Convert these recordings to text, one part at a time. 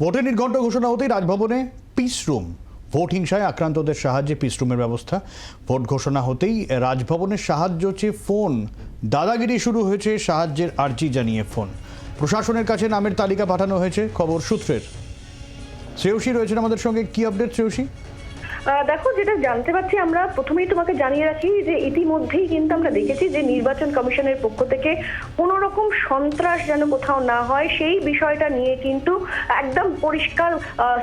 ভোটের নির্ঘণ্ট ঘোষণা হতেই রাজভবনে পিস রুম ভোট হিংসায় আক্রান্তদের সাহায্যে পিস রুমের ব্যবস্থা। ভোট ঘোষণা হতেই রাজভবনের সাহায্য চেয়ে ফোন দাদাগিরি শুরু হয়েছে সাহায্যের আর্জি জানিয়ে ফোন প্রশাসনের কাছে নামের তালিকা পাঠানো হয়েছে খবর সূত্রের। শ্রেয়সী রয়েছেন আমাদের সঙ্গে। কি আপডেট শ্রেয়সী? দেখো, যেটা জানতে পারছি, আমরা প্রথমেই তোমাকে জানিয়ে রাখি যে ইতিমধ্যেই কিন্তু আমরা দেখেছি যে নির্বাচন কমিশনের পক্ষ থেকে কোনো রকম সন্ত্রাস যেন কোথাও না হয়, সেই বিষয়টা নিয়ে কিন্তু একদম পরিষ্কার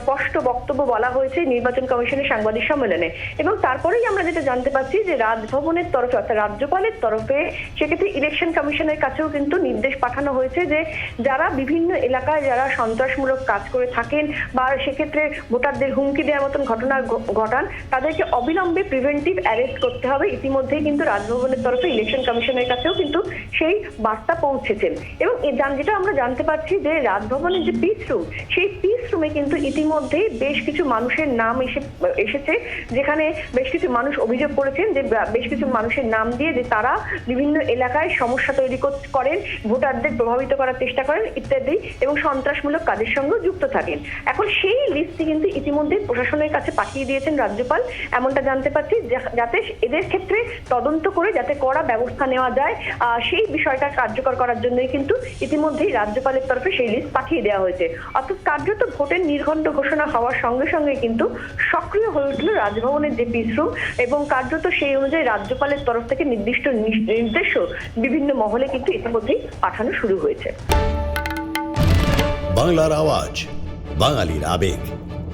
স্পষ্ট বক্তব্য বলা হয়েছে নির্বাচন কমিশনের সাংবাদিক সম্মেলনে। এবং তারপরেই আমরা যেটা জানতে পারছি যে রাজভবনের তরফে, অর্থাৎ রাজ্যপালের তরফে, সেক্ষেত্রে ইলেকশন কমিশনের কাছেও কিন্তু নির্দেশ পাঠানো হয়েছে যে যারা বিভিন্ন এলাকায় যারা সন্ত্রাসমূলক কাজ করে থাকেন বা সেক্ষেত্রে ভোটারদের হুমকি দেওয়ার মতন ঘটনা ঘটান তাদেরকে অবিলম্বে প্রিভেন্টিভ অ্যারেস্ট করতে হবে। ইতিমধ্যেই কিন্তু রাজভবনের তরফে ইলেকশন কমিশনের কাছেও কিন্তু সেই বার্তা পৌঁছেছে এবং যেটা আমরা জানতে পারছি যে রাজভবনের যে পিস রুম সেই পিস রুমে কিন্তু ইতিমধ্যেই বেশ কিছু মানুষের নাম এসে, এসেছে। যেখানে বেশ কিছু মানুষ অভিযোগ করেছেন যে বেশ কিছু মানুষের নাম দিয়ে যে তারা বিভিন্ন এলাকায় সমস্যা তৈরি কর- করেন, ভোটারদের প্রভাবিত করার চেষ্টা করেন ইত্যাদি এবং সন্ত্রাসমূলক কাজের সঙ্গে যুক্ত থাকেন। এখন সেই লিস্টটি কিন্তু ইতিমধ্যে প্রশাসনের কাছে পাঠিয়ে দিয়েছেন রাজ্যপাল, এমনটা জানতে পারছি যাতে এদের ক্ষেত্রে তদন্ত করে যাতে কড়া ব্যবস্থা নেওয়া যায়। সেই বিষয়টা কার্যকর করার জন্যই কিন্তু ইতিমধ্যেই রাজ্যপালের তরফে সেই লিস্ট পাঠিয়ে দেওয়া হয়েছে। অর্থাৎ কার্যত ভোটের নির্ঘণ্ট ঘোষণা হওয়ার সঙ্গে সঙ্গে কিন্তু সক্রিয় হয়ে উঠল রাজভবনের যে পিস এবং কার্যত সেই অনুযায়ী রাজ্যপালের তরফ থেকে নির্দিষ্ট নির্দেশও বিভিন্ন মহলে কিন্তু ইতিমধ্যেই পাঠানো শুরু হয়েছে। বাংলার আওয়াজ, বাঙালির আবেগ।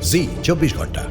জি, চব্বিশ ঘণ্টা।